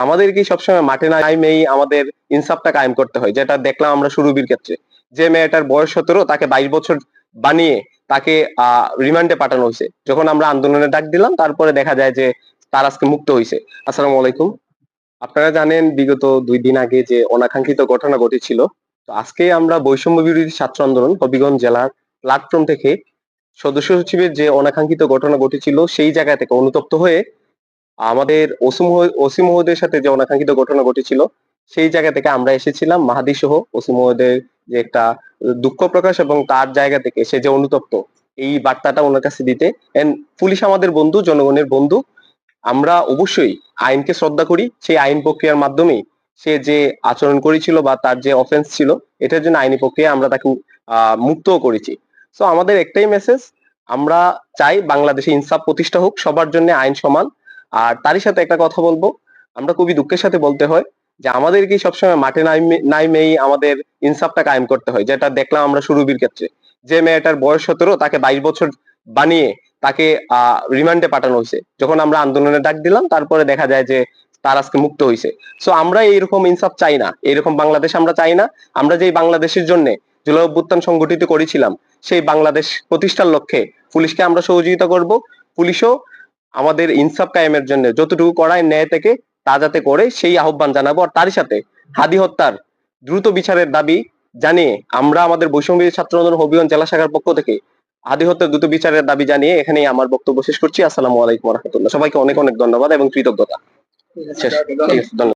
আমাদেরকে সবসময় মাঠে নামেই আমাদের ইনসাফটা কায়েম করতে হয়, যেটা দেখলাম আমরা সুরভির ক্ষেত্রে। যে মেয়েটার বয়স সতেরো, তাকে বাইশ বছর বানিয়ে তাকে আহ রিমান্ডে পাঠানো হয়েছে। যখন আমরা আন্দোলনে ডাক দিলাম, তারপরে দেখা যায় যে তার আজকে মুক্ত হয়েছে। আসসালামু আলাইকুম। আপনারা জানেন, বিগত দুই দিন আগে যে অনাকাঙ্ক্ষিত ঘটনা ঘটেছিল, তো আজকে আমরা বৈষম্য বিরোধী ছাত্র আন্দোলন, হবিগঞ্জ জেলার প্ল্যাটফর্ম থেকে সদস্য সচিবের যে অনাকাঙ্ক্ষিত ঘটনা ঘটেছিল, সেই জায়গা থেকে অনুতপ্ত হয়ে আমাদের মহো- ওসি মহোদয়ের সাথে যে অনাকাঙ্ক্ষিত ঘটনা ঘটেছিল, সেই জায়গা থেকে আমরা এসেছিলাম। মাহাদি সহ ওসি মহোদয়ের যে একটা দুঃখ প্রকাশ এবং তার জায়গা থেকে সে যে অনুতপ্ত, এই বার্তাটা ওনার কাছে দিতে। এন্ড পুলিশ আমাদের বন্ধু, জনগণের বন্ধু। আমরা অবশ্যই আইনকে শ্রদ্ধা করি। সেই আইন প্রক্রিয়ার মাধ্যমেই সে যে আচরণ করেছিল বা তার যে অফেন্স ছিল, এটার জন্য আইনি প্রক্রিয়া আমরা তাকে মুক্তও করেছি। সো আমাদের একটাই মেসেজ আমরা চাই বাংলাদেশে ইনসাফ প্রতিষ্ঠা হোক, সবার জন্য আইন সমান। আর তারই সাথে একটা কথা বলব, আমরা খুবই দুঃখের সাথে বলতে হয় যে আমাদেরকে সবসময় মাঠে নাইমে- নাইমেই আমাদের ইনসাফটা কায়েম করতে হয়, যেটা দেখলাম আমরা সুরভির ক্ষেত্রে। যে মেয়েটার বয়স সতেরো, তাকে বাইশ বছর বানিয়ে তাকে আহ রিমান্ডে পাঠানো হয়েছে। যখন আমরা আন্দোলনে ডাক দিলাম, তারপরে দেখা যায় যে তার আজকে মুক্ত হয়েছে। সো আমরা এইরকম ইনসাফ চাই না এরকম বাংলাদেশ আমরা চাই না। আমরা যেই বাংলাদেশের জন্য জুলাই অভ্যুত্থান সংগঠিত করেছিলাম, সেই বাংলাদেশ প্রতিষ্ঠার লক্ষ্যে পুলিশকে আমরা সহযোগিতা করব। পুলিশও আমাদের ইনসাফ কায়েমের জন্য যতটুকু করায় ন্যায় থেকে তা যাতে করে সেই আহ্বান জানাব। আর তারই সাথে হাদি হত্যার দ্রুত বিচারের দাবি জানিয়ে আমরা আমাদের বৈষম্য ছাত্র আন্দোলন হবিগঞ্জ জেলা শাখার পক্ষ থেকে হাদি হত্যার দ্রুত বিচারের দাবি জানিয়ে এখানেই আমার বক্তব্য শেষ করছি। আসসালামু আলাইকুম রহমতুল্লাহ। সবাইকে অনেক অনেক ধন্যবাদ এবং কৃতজ্ঞতা। শেষ। ধন্যবাদ।